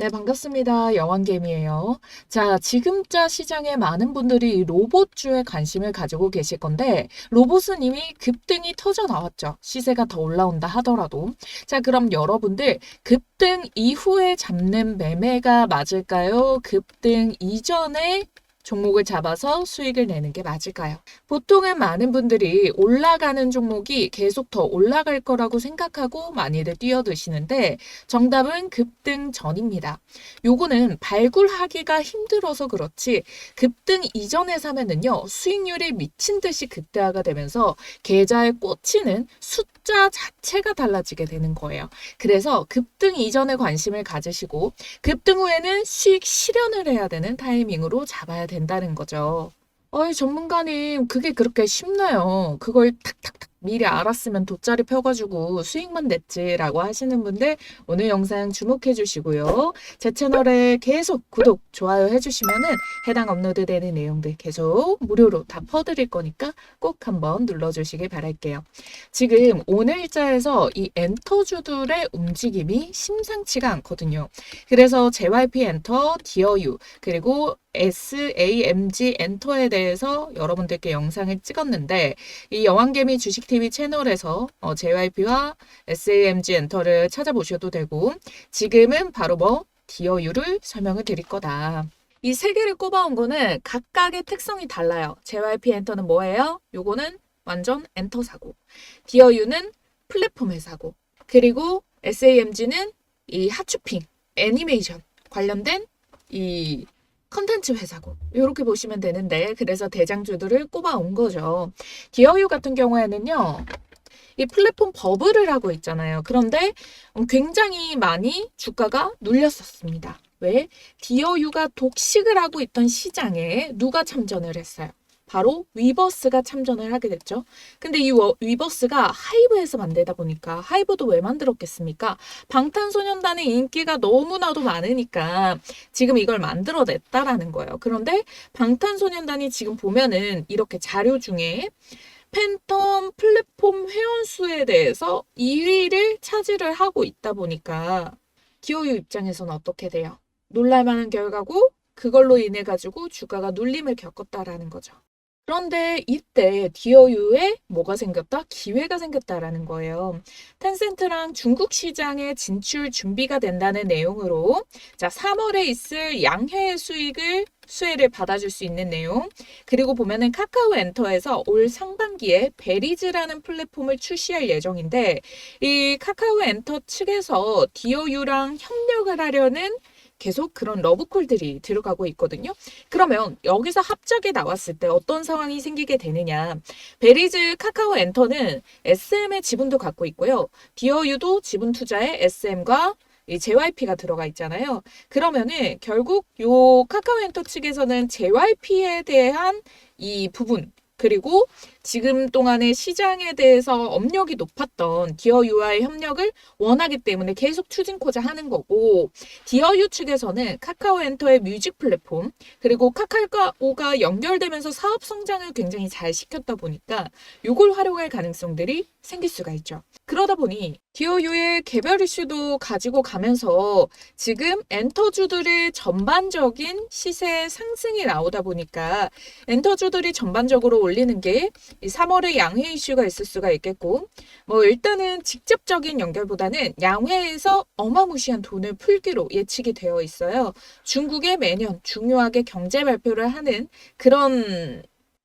네, 반갑습니다. 여왕개미예요. 자, 지금자 시장에 많은 분들이 이 로봇주에 관심을 가지고 계실 건데, 로봇은 이미 급등이 터져 나왔죠. 시세가 더 올라온다 하더라도. 자, 그럼 여러분들 급등 이후에 잡는 매매가 맞을까요? 급등 이전에 종목을 잡아서 수익을 내는 게 맞을까요? 보통은 많은 분들이 올라가는 종목이 계속 더 올라갈 거라고 생각하고 많이들 뛰어드시는데 정답은 급등 전입니다. 요거는 발굴하기가 힘들어서 그렇지 급등 이전에 사면은요 수익률이 미친 듯이 극대화가 되면서 계좌에 꽂히는 숫자 자체가 달라지게 되는 거예요. 그래서 급등 이전에 관심을 가지시고 급등 후에는 수익 실현을 해야 되는 타이밍으로 잡아야 된다는 거죠. 어이, 전문가님, 그게 그렇게 쉽나요? 그걸 탁탁탁 미리 알았으면 돗자리 펴가지고 수익만 냈지라고 하시는 분들 오늘 영상 주목해 주시고요. 제 채널에 계속 구독, 좋아요 해주시면은 해당 업로드되는 내용들 계속 무료로 다 퍼드릴 거니까 꼭 한번 눌러주시길 바랄게요. 지금 오늘자에서 이 엔터주들의 움직임이 심상치가 않거든요. 그래서 JYP 엔터, DOU, 그리고 SAMG 엔터에 대해서 여러분들께 영상을 찍었는데 이 여왕개미 주식TV 채널에서 어, JYP와 SAMG 엔터를 찾아보셔도 되고 지금은 바로 뭐 DOU를 설명을 드릴 거다. 이 세 개를 꼽아온 거는 각각의 특성이 달라요. JYP 엔터는 뭐예요? 요거는 완전 엔터 사고. DOU는 플랫폼 회사고. 그리고 SAMG는 이 하추핑, 애니메이션 관련된 이 컨텐츠 회사고 이렇게 보시면 되는데 그래서 대장주들을 꼽아온 거죠. 디어유 같은 경우에는요. 이 플랫폼 버블을 하고 있잖아요. 그런데 굉장히 많이 주가가 눌렸었습니다. 왜? 디어유가 독식을 하고 있던 시장에 누가 참전을 했어요? 바로 위버스가 참전을 하게 됐죠. 근데 이 워- 위버스가 하이브에서 만들다 보니까 하이브도 왜 만들었겠습니까? 방탄소년단의 인기가 너무나도 많으니까 지금 이걸 만들어냈다라는 거예요. 그런데 방탄소년단이 지금 보면은 이렇게 자료 중에 팬텀 플랫폼 회원수에 대해서 2위를 차지를 하고 있다 보니까 디오유 입장에서는 어떻게 돼요? 놀랄만한 결과고 그걸로 인해 가지고 주가가 눌림을 겪었다라는 거죠. 그런데 이때 디어유에 뭐가 생겼다? 기회가 생겼다라는 거예요. 텐센트랑 중국 시장에 진출 준비가 된다는 내용으로 자, 3월에 있을 양해의 수익을 수혜를 받아줄 수 있는 내용. 그리고 보면은 카카오 엔터에서 올 상반기에 베리즈라는 플랫폼을 출시할 예정인데 이 카카오 엔터 측에서 디어유랑 협력을 하려는 계속 그런 러브콜들이 들어가고 있거든요. 그러면 여기서 합작이 나왔을 때 어떤 상황이 생기게 되느냐. 베리즈 카카오 엔터는 SM의 지분도 갖고 있고요. 디어유도 지분 투자에 SM과 이 JYP가 들어가 있잖아요. 그러면은 결국 요 카카오 엔터 측에서는 JYP에 대한 이 부분 그리고 지금 동안의 시장에 대해서 업력이 높았던 디어유와의 협력을 원하기 때문에 계속 추진코자 하는 거고 디어유 측에서는 카카오 엔터의 뮤직 플랫폼 그리고 카카오가 연결되면서 사업 성장을 굉장히 잘 시켰다 보니까 요걸 활용할 가능성들이 생길 수가 있죠. 그러다 보니 디어유의 개별 이슈도 가지고 가면서 지금 엔터주들의 전반적인 시세 상승이 나오다 보니까 엔터주들이 전반적으로 올리는 게이 3월에 양회 이슈가 있을 수가 있겠고, 뭐 일단은 직접적인 연결보다는 양회에서 어마무시한 돈을 풀기로 예측이 되어 있어요. 중국에 매년 중요하게 경제 발표를 하는 그런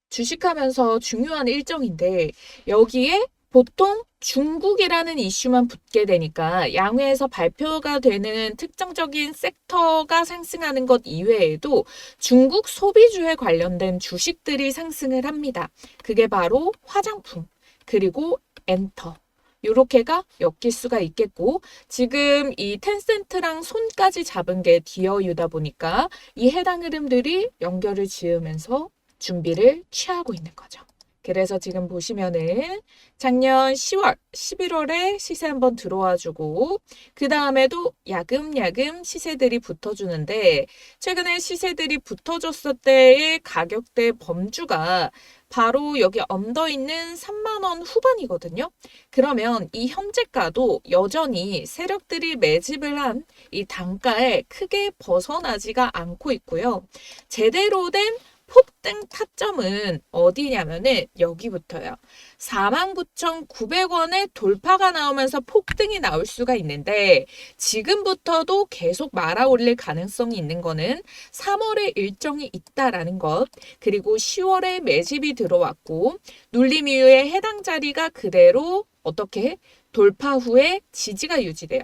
주식하면서 중요한 일정인데, 여기에 보통 중국이라는 이슈만 붙게 되니까 양회에서 발표가 되는 특정적인 섹터가 상승하는 것 이외에도 중국 소비주에 관련된 주식들이 상승을 합니다. 그게 바로 화장품, 그리고 엔터. 요렇게가 엮일 수가 있겠고, 지금 이 텐센트랑 손까지 잡은 게 디어유다 보니까 이 해당 흐름들이 연결을 지으면서 준비를 취하고 있는 거죠. 그래서 지금 보시면은 작년 10월, 11월에 시세 한번 들어와 주고, 그 다음에도 야금야금 시세들이 붙어주는데, 최근에 시세들이 붙어줬을 때의 가격대 범주가 바로 여기 언더 있는 3만원 후반이거든요. 그러면 이 현재가도 여전히 세력들이 매집을 한 이 단가에 크게 벗어나지가 않고 있고요. 제대로 된 폭등 타점은 어디냐면은 여기부터요. 49,900원의 돌파가 나오면서 폭등이 나올 수가 있는데 지금부터도 계속 말아 올릴 가능성이 있는 거는 3월에 일정이 있다라는 것 그리고 10월에 매집이 들어왔고 눌림 이후에 해당 자리가 그대로 어떻게 돌파 후에 지지가 유지돼요.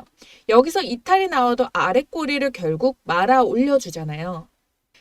여기서 이탈이 나와도 아래 꼬리를 결국 말아 올려주잖아요.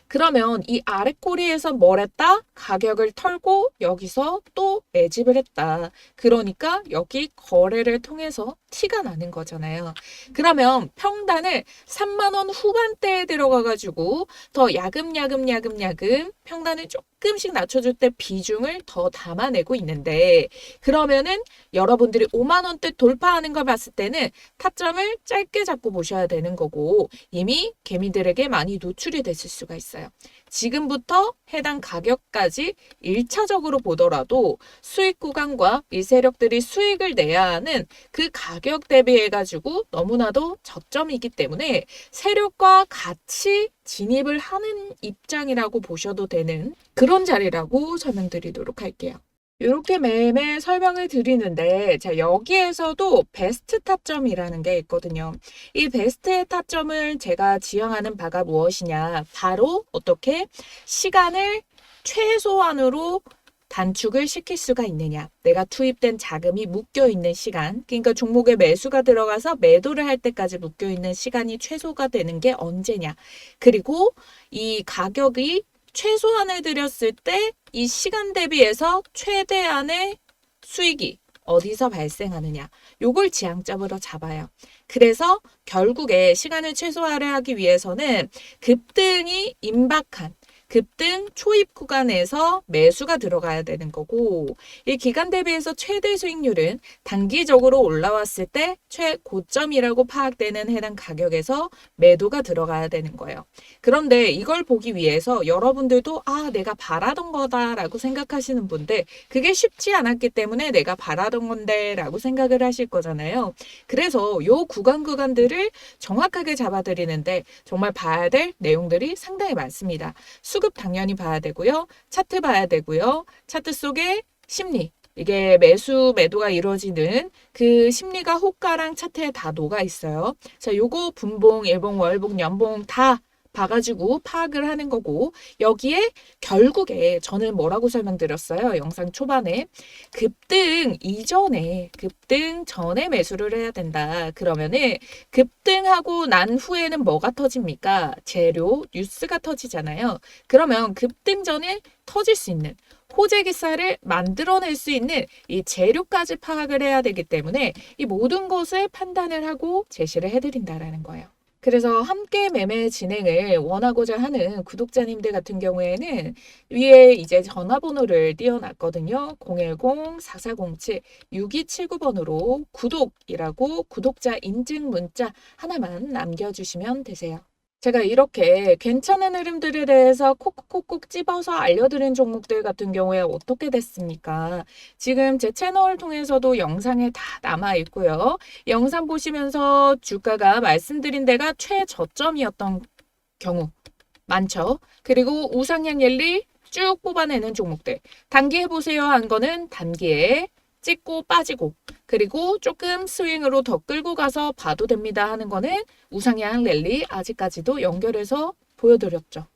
그러면 이 아래 꼬리에서 뭘 했다? 가격을 털고 여기서 또 매집을 했다. 그러니까 여기 거래를 통해서 티가 나는 거잖아요. 그러면 평단을 3만 원 후반대에 들어가 가지고 더 야금야금 야금야금 평단을 조금 씩 낮춰줄 때 비중을 더 담아내고 있는데 그러면은 여러분들이 5만 원대 돌파하는 걸 봤을 때는 타점을 짧게 잡고 보셔야 되는 거고 이미 개미들에게 많이 노출이 됐을 수가 있어요. 지금부터 해당 가격까지 1차적으로 보더라도 수익 구간과 이 세력들이 수익을 내야 하는 그 가격 대비해 가지고 너무나도 저점이기 때문에 세력과 같이 진입을 하는 입장이라고 보셔도 되는 그런 자리라고 설명드리도록 할게요. 이렇게 매매 설명을 드리는데, 자, 여기에서도 베스트 타점이라는 게 있거든요. 이 베스트의 타점을 제가 지향하는 바가 무엇이냐. 바로 어떻게 시간을 최소한으로 단축을 시킬 수가 있느냐. 내가 투입된 자금이 묶여 있는 시간. 그러니까 종목에 매수가 들어가서 매도를 할 때까지 묶여 있는 시간이 최소가 되는 게 언제냐. 그리고 이 가격이 최소한을 들였을 때 이 시간 대비해서 최대한의 수익이 어디서 발생하느냐. 요걸 지향점으로 잡아요. 그래서 결국에 시간을 최소화를 하기 위해서는 급등이 임박한 급등 초입 구간에서 매수가 들어가야 되는 거고 이 기간 대비해서 최대 수익률은 단기적으로 올라왔을 때 최고점이라고 파악되는 해당 가격에서 매도가 들어가야 되는 거예요. 그런데 이걸 보기 위해서 여러분들도 아 내가 바라던 거다라고 생각하시는 분들 그게 쉽지 않았기 때문에 내가 바라던 건데라고 생각을 하실 거잖아요. 그래서 요 구간 구간들을 정확하게 잡아드리는데 정말 봐야 될 내용들이 상당히 많습니다. 수급 당연히 봐야 되고요. 차트 봐야 되고요. 차트 속에 심리. 이게 매수, 매도가 이루어지는 그 심리가 호가랑 차트에 다 녹아 있어요. 자, 요거 분봉, 일봉, 월봉, 연봉 다 봐가지고 파악을 하는 거고 여기에 결국에 저는 뭐라고 설명드렸어요? 영상 초반에 급등 이전에 급등 전에 매수를 해야 된다. 그러면은 급등하고 난 후에는 뭐가 터집니까? 재료 뉴스가 터지잖아요. 그러면 급등 전에 터질 수 있는 호재 기사를 만들어낼 수 있는 이 재료까지 파악을 해야 되기 때문에 이 모든 것을 판단을 하고 제시를 해드린다라는 거예요. 그래서 함께 매매 진행을 원하고자 하는 구독자님들 같은 경우에는 위에 이제 전화번호를 띄워놨거든요. 010-4407-6279번으로 구독이라고 구독자 인증 문자 하나만 남겨주시면 되세요. 제가 이렇게 괜찮은 흐름들에 대해서 콕콕콕콕 집어서 알려드린 종목들 같은 경우에 어떻게 됐습니까? 지금 제 채널 통해서도 영상에 다 남아 있고요. 영상 보시면서 주가가 말씀드린 데가 최저점이었던 경우 많죠. 그리고 우상향 랠리 쭉 뽑아내는 종목들. 단기 해보세요 한 거는 단기에 찍고 빠지고 그리고 조금 스윙으로 더 끌고 가서 봐도 됩니다 하는 거는 우상향 랠리 아직까지도 연결해서 보여드렸죠.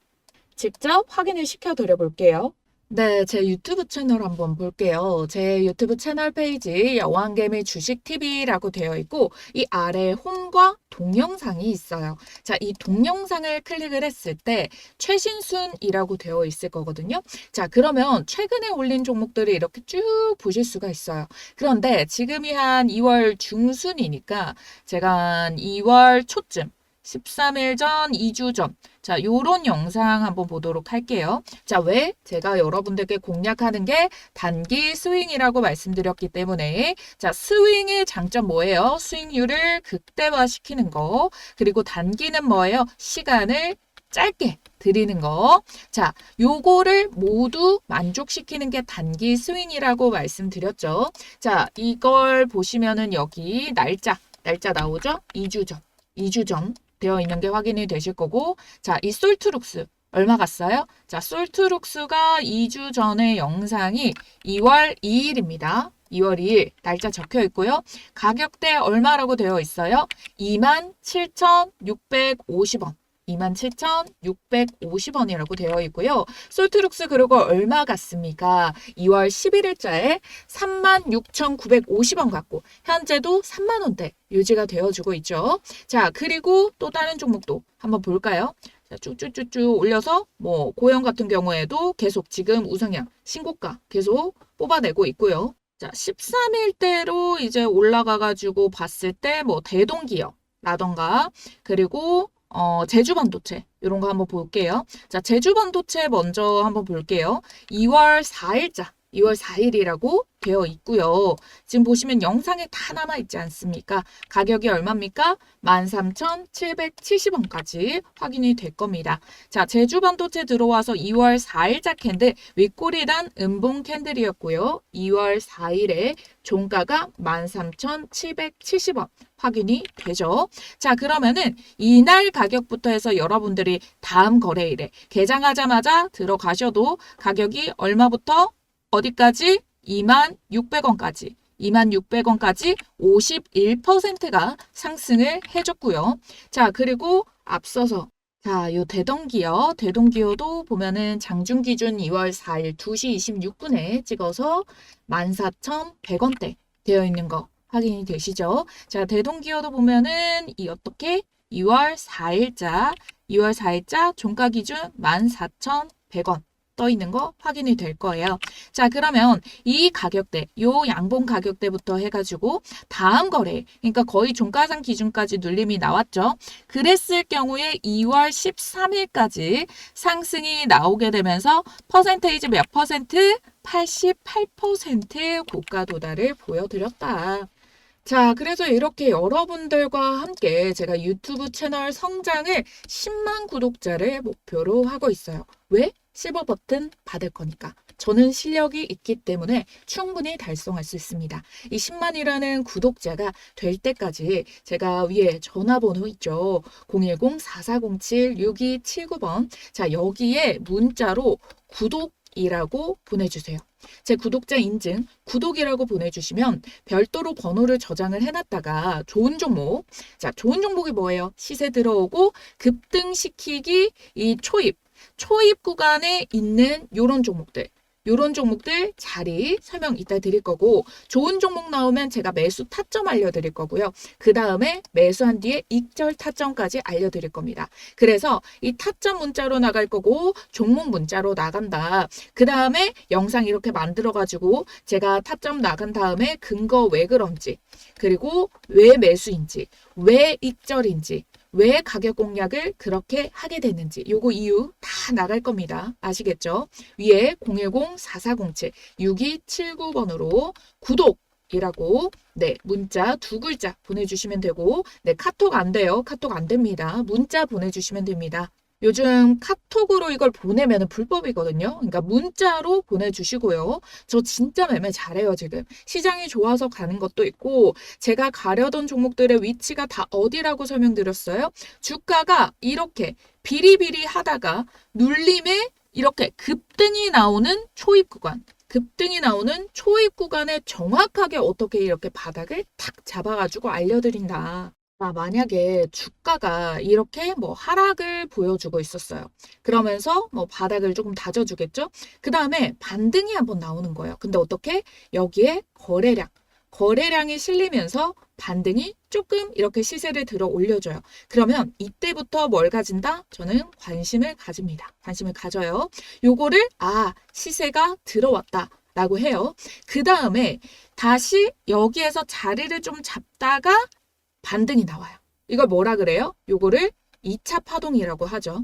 직접 확인을 시켜드려 볼게요. 네, 제 유튜브 채널 한번 볼게요. 제 유튜브 채널 페이지 여왕개미 주식TV라고 되어 있고 이 아래 홈과 동영상이 있어요. 자, 이 동영상을 클릭을 했을 때 최신순이라고 되어 있을 거거든요. 자, 그러면 최근에 올린 종목들을 이렇게 쭉 보실 수가 있어요. 그런데 지금이 한 2월 중순이니까 제가 한 2월 초쯤 13일 전, 2주 전. 자, 요런 영상 한번 보도록 할게요. 자, 왜? 제가 여러분들께 공략하는 게 단기 스윙이라고 말씀드렸기 때문에 자, 스윙의 장점 뭐예요? 수익률을 극대화시키는 거. 그리고 단기는 뭐예요? 시간을 짧게 드리는 거. 자, 요거를 모두 만족시키는 게 단기 스윙이라고 말씀드렸죠. 자, 이걸 보시면은 여기 날짜, 날짜 나오죠? 2주 전, 2주 전 되어 있는 게 확인이 되실 거고, 자, 이 솔트룩스 얼마 갔어요? 자, 솔트룩스가 2주 전의 영상이 2월 2일입니다. 2월 2일 날짜 적혀 있고요. 가격대 얼마라고 되어 있어요? 27,650원. 27,650원이라고 되어 있고요. 솔트룩스 그리고 얼마 갔습니까? 2월 11일자에 36,950원 갔고 현재도 3만 원대 유지가 되어주고 있죠. 자, 그리고 또 다른 종목도 한번 볼까요? 자, 쭉쭉쭉쭉 올려서 뭐 고영 같은 경우에도 계속 지금 우상향 신고가 계속 뽑아내고 있고요. 자, 13일대로 이제 올라가가지고 봤을 때 뭐 대동기업 라던가 그리고 어, 제주 반도체 이런 거 한번 볼게요. 자, 제주 반도체 먼저 한번 볼게요. 2월 4일자 2월 4일이라고 되어 있고요. 지금 보시면 영상에 다 남아 있지 않습니까? 가격이 얼마입니까? 13,770원까지 확인이 될 겁니다. 자, 제주 반도체 들어와서 2월 4일자 캔들 윗꼬리단 음봉 캔들이었고요. 2월 4일에 종가가 13,770원 확인이 되죠. 자, 그러면은 이날 가격부터 해서 여러분들이 다음 거래일에 개장하자마자 들어가셔도 가격이 얼마부터 어디까지? 2만 600원까지. 2만 600원까지 51%가 상승을 해줬고요. 자, 그리고 앞서서 자, 요 대동기어, 대동기어도 보면은 장중 기준 2월 4일 2시 26분에 찍어서 14,100원대 되어 있는 거 확인이 되시죠? 자, 대동기어도 보면은 이 어떻게 2월 4일자, 2월 4일자 종가 기준 14,100원 떠 있는 거 확인이 될 거예요. 자, 그러면 이 가격대, 요 양봉 가격대부터 해가지고 다음 거래, 그러니까 거의 종가상 기준까지 눌림이 나왔죠. 그랬을 경우에 2월 13일까지 상승이 나오게 되면서 퍼센테이지 몇 퍼센트? 88% 고가 도달을 보여드렸다. 자, 그래서 이렇게 여러분들과 함께 제가 유튜브 채널 성장을 10만 구독자를 목표로 하고 있어요. 왜? 실버 버튼 받을 거니까. 저는 실력이 있기 때문에 충분히 달성할 수 있습니다. 이 10만이라는 구독자가 될 때까지 제가 위에 전화번호 있죠. 010-4407-6279번. 자, 여기에 문자로 구독 이라고 보내주세요. 제 구독자 인증, 구독이라고 보내주시면 별도로 번호를 저장을 해놨다가 좋은 종목, 자, 좋은 종목이 뭐예요? 시세 들어오고 급등시키기 이 초입, 초입 구간에 있는 요런 종목들. 요런 종목들 자리 설명 이따 드릴 거고 좋은 종목 나오면 제가 매수 타점 알려드릴 거고요. 그 다음에 매수한 뒤에 익절 타점까지 알려드릴 겁니다. 그래서 이 타점 문자로 나갈 거고 종목 문자로 나간다. 그 다음에 영상 이렇게 만들어가지고 제가 타점 나간 다음에 근거 왜 그런지 그리고 왜 매수인지 왜 익절인지 왜 가격 공략을 그렇게 하게 됐는지 요거 이유 다 나갈 겁니다. 아시겠죠? 위에 010-4407-6279번으로 구독 이라고 네 문자 두 글자 보내주시면 되고 네 카톡 안 돼요 카톡 안 됩니다 문자 보내주시면 됩니다 요즘 카톡으로 이걸 보내면 불법이거든요. 그러니까 문자로 보내주시고요. 저 진짜 매매 잘해요, 지금. 시장이 좋아서 가는 것도 있고, 제가 가려던 종목들의 위치가 다 어디라고 설명드렸어요? 주가가 이렇게 비리비리 하다가 눌림에 이렇게 급등이 나오는 초입 구간. 급등이 나오는 초입 구간에 정확하게 어떻게 이렇게 바닥을 탁 잡아가지고 알려드린다. 아, 만약에 주가가 이렇게 뭐 하락을 보여주고 있었어요. 그러면서 뭐 바닥을 조금 다져주겠죠? 그 다음에 반등이 한번 나오는 거예요. 근데 어떻게? 여기에 거래량, 거래량이 실리면서 반등이 조금 이렇게 시세를 들어 올려줘요. 그러면 이때부터 뭘 가진다? 저는 관심을 가집니다. 관심을 가져요. 요거를, 아, 시세가 들어왔다. 라고 해요. 그 다음에 다시 여기에서 자리를 좀 잡다가 반등이 나와요. 이걸 뭐라 그래요? 요거를 2차 파동이라고 하죠.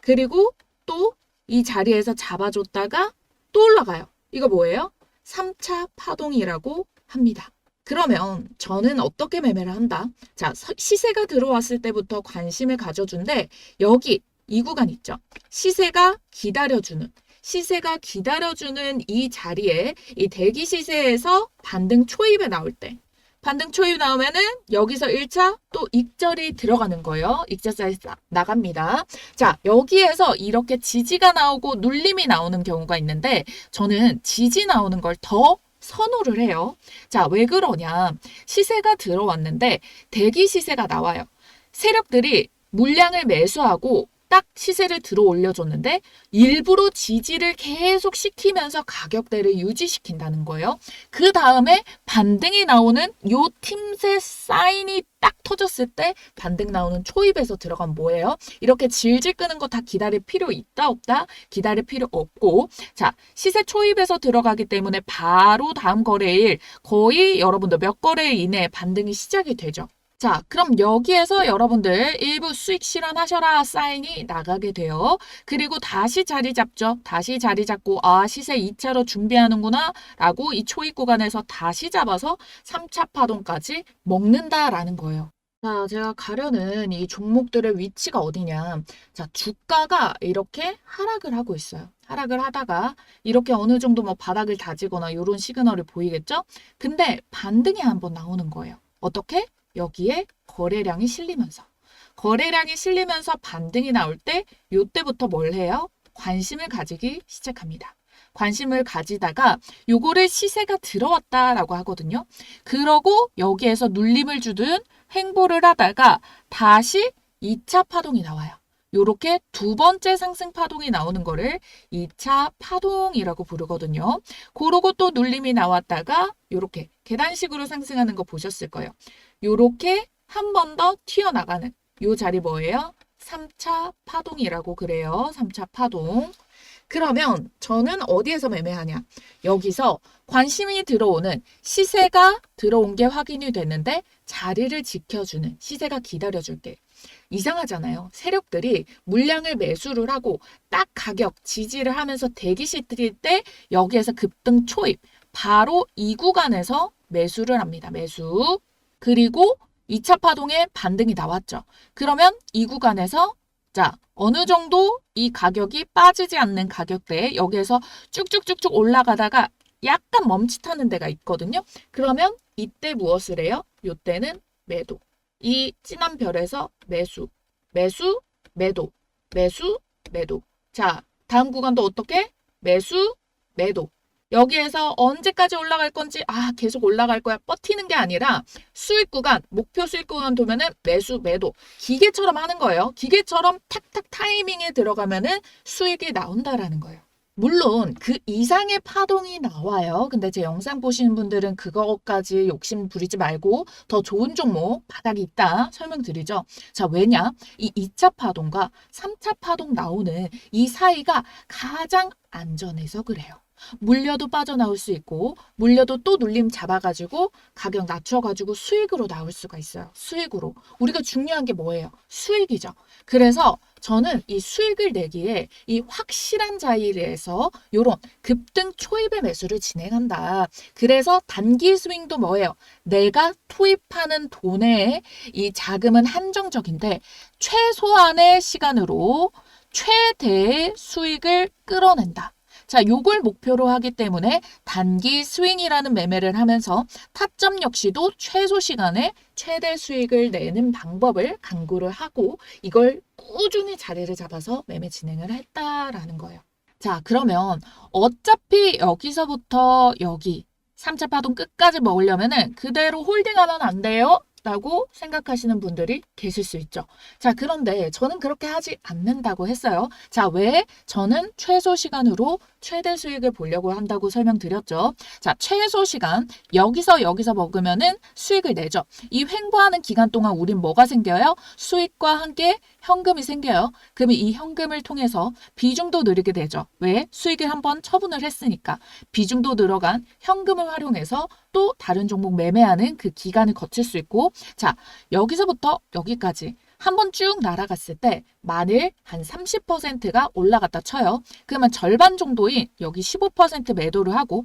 그리고 또 이 자리에서 잡아줬다가 또 올라가요. 이거 뭐예요? 3차 파동이라고 합니다. 그러면 저는 어떻게 매매를 한다? 자, 시세가 들어왔을 때부터 관심을 가져준데 여기 이 구간 있죠. 시세가 기다려주는 시세가 기다려주는 이 자리에 이 대기 시세에서 반등 초입에 나올 때 반등 초입 나오면은 여기서 1차 또 익절이 들어가는 거예요. 익절 사이즈 나- 나갑니다. 자, 여기에서 이렇게 지지가 나오고 눌림이 나오는 경우가 있는데 저는 지지 나오는 걸더 선호를 해요. 자, 왜 그러냐? 시세가 들어왔는데 대기 시세가 나와요. 세력들이 물량을 매수하고 딱 시세를 들어 올려줬는데 일부러 지지를 계속 시키면서 가격대를 유지시킨다는 거예요. 그 다음에 반등이 나오는 요 틈새 사인이 딱 터졌을 때 반등 나오는 초입에서 들어간 뭐예요? 이렇게 질질 끄는 거 다 기다릴 필요 있다 없다? 기다릴 필요 없고 자 시세 초입에서 들어가기 때문에 바로 다음 거래일 거의 여러분들 몇 거래 이내에 반등이 시작이 되죠. 자, 그럼 여기에서 여러분들 일부 수익 실현하셔라 사인이 나가게 돼요. 그리고 다시 자리 잡죠. 다시 자리 잡고 아, 시세 2차로 준비하는구나 라고 이 초입 구간에서 다시 잡아서 3차 파동까지 먹는다라는 거예요. 자, 제가 가려는 이 종목들의 위치가 어디냐. 자, 주가가 이렇게 하락을 하고 있어요. 하락을 하다가 이렇게 어느 정도 뭐 바닥을 다지거나 이런 시그널을 보이겠죠? 근데 반등이 한번 나오는 거예요. 어떻게? 여기에 거래량이 실리면서. 거래량이 실리면서 반등이 나올 때 요때부터 뭘 해요? 관심을 가지기 시작합니다. 관심을 가지다가 요거를 시세가 들어왔다라고 하거든요. 그러고 여기에서 눌림을 주든 횡보를 하다가 다시 2차 파동이 나와요. 요렇게 두 번째 상승 파동이 나오는 거를 2차 파동이라고 부르거든요. 그러고 또 눌림이 나왔다가 요렇게 계단식으로 상승하는 거 보셨을 거예요. 요렇게 한 번 더 튀어나가는 요 자리 뭐예요? 3차 파동이라고 그래요. 3차 파동. 그러면 저는 어디에서 매매하냐? 여기서 관심이 들어오는 시세가 들어온 게 확인이 됐는데 자리를 지켜주는 시세가 기다려줄게. 이상하잖아요. 세력들이 물량을 매수를 하고 딱 가격 지지를 하면서 대기시 뜰때 여기에서 급등 초입 바로 이 구간에서 매수를 합니다. 매수. 그리고 2차 파동에 반등이 나왔죠. 그러면 이 구간에서 자, 어느 정도 이 가격이 빠지지 않는 가격대에 여기에서 쭉쭉쭉쭉 올라가다가 약간 멈칫하는 데가 있거든요. 그러면 이때 무엇을 해요? 이때는 매도. 이 진한 별에서 매수, 매수, 매도, 매수, 매도. 자, 다음 구간도 어떻게? 매수, 매도. 여기에서 언제까지 올라갈 건지, 아, 계속 올라갈 거야. 버티는 게 아니라 수익 구간, 목표 수익 구간 도면은 매수, 매도. 기계처럼 하는 거예요. 기계처럼 탁탁 타이밍에 들어가면은 수익이 나온다라는 거예요. 물론 그 이상의 파동이 나와요. 근데 제 영상 보시는 분들은 그거까지 욕심 부리지 말고 더 좋은 종목 바닥이 있다 설명드리죠. 자, 왜냐? 이 2차 파동과 3차 파동 나오는 이 사이가 가장 안전해서 그래요. 물려도 빠져나올 수 있고 물려도 또 눌림 잡아가지고 가격 낮춰가지고 수익으로 나올 수가 있어요. 수익으로. 우리가 중요한 게 뭐예요? 수익이죠. 그래서 저는 이 수익을 내기에 이 확실한 자리에서 이런 급등 초입의 매수를 진행한다. 그래서 단기 스윙도 뭐예요? 내가 투입하는 돈의 이 자금은 한정적인데 최소한의 시간으로 최대의 수익을 끌어낸다. 자, 요걸 목표로 하기 때문에 단기 스윙이라는 매매를 하면서 타점 역시도 최소 시간에 최대 수익을 내는 방법을 강구를 하고 이걸 꾸준히 자리를 잡아서 매매 진행을 했다라는 거예요. 자, 그러면 어차피 여기서부터 여기 3차 파동 끝까지 먹으려면은 그대로 홀딩하면 안 돼요. 라고 생각하시는 분들이 계실 수 있죠. 자, 그런데 저는 그렇게 하지 않는다고 했어요. 자, 왜? 저는 최소 시간으로 최대 수익을 보려고 한다고 설명드렸죠. 자, 최소 시간. 여기서 여기서 먹으면은 수익을 내죠. 이 횡보하는 기간 동안 우린 뭐가 생겨요? 수익과 함께 현금이 생겨요. 그러면 이 현금을 통해서 비중도 늘리게 되죠. 왜? 수익을 한번 처분을 했으니까. 비중도 늘어간 현금을 활용해서 또 다른 종목 매매하는 그 기간을 거칠 수 있고 자 여기서부터 여기까지 한번 쭉 날아갔을 때 만일 한 30%가 올라갔다 쳐요. 그러면 절반 정도인 여기 15% 매도를 하고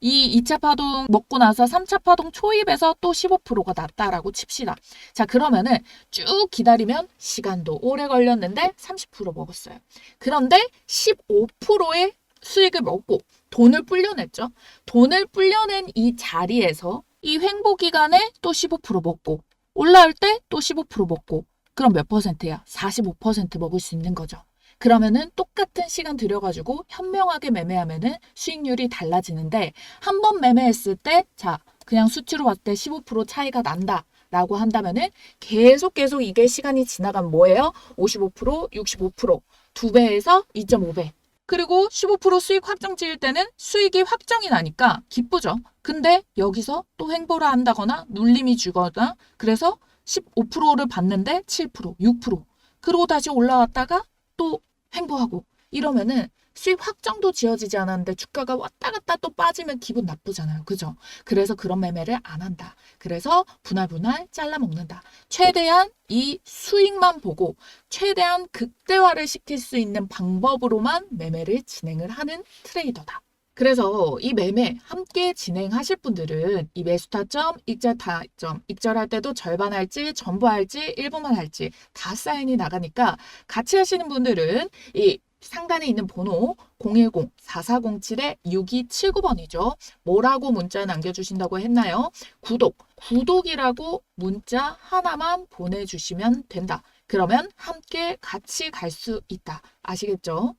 이 2차 파동 먹고 나서 3차 파동 초입에서 또 15%가 났다라고 칩시다. 자, 그러면은 쭉 기다리면 시간도 오래 걸렸는데 30% 먹었어요. 그런데 15%의 수익을 먹고 돈을 불려냈죠. 돈을 불려낸 이 자리에서 이 횡보 기간에 또 15% 먹고 올라올 때 또 15% 먹고 그럼 몇 퍼센트야? 45% 먹을 수 있는 거죠. 그러면은 똑같은 시간 들여가지고 현명하게 매매하면은 수익률이 달라지는데 한 번 매매했을 때, 자, 그냥 수치로 봤을 때 15% 차이가 난다. 라고 한다면은 계속 계속 이게 시간이 지나가면 뭐예요? 55%, 65%, 두 배에서 2.5배. 그리고 15% 수익 확정 지을 때는 수익이 확정이 나니까 기쁘죠. 근데 여기서 또 횡보를 한다거나 눌림이 주거나 그래서 15%를 받는데 7%, 6%. 그리고 다시 올라왔다가 또 횡보하고 이러면은 수익 확정도 지어지지 않았는데 주가가 왔다 갔다 또 빠지면 기분 나쁘잖아요. 그죠? 그래서 그런 매매를 안 한다. 그래서 분할 분할 잘라 먹는다. 최대한 이 수익만 보고 최대한 극대화를 시킬 수 있는 방법으로만 매매를 진행을 하는 트레이더다. 그래서 이 매매 함께 진행하실 분들은 이 매수 타점, 익절 타점, 익절할 때도 절반 할지, 전부 할지, 일부만 할지 다 사인이 나가니까 같이 하시는 분들은 이 상단에 있는 번호 010-4407-6279번이죠. 뭐라고 문자 남겨주신다고 했나요? 구독, 구독이라고 문자 하나만 보내주시면 된다. 그러면 함께 같이 갈 수 있다. 아시겠죠?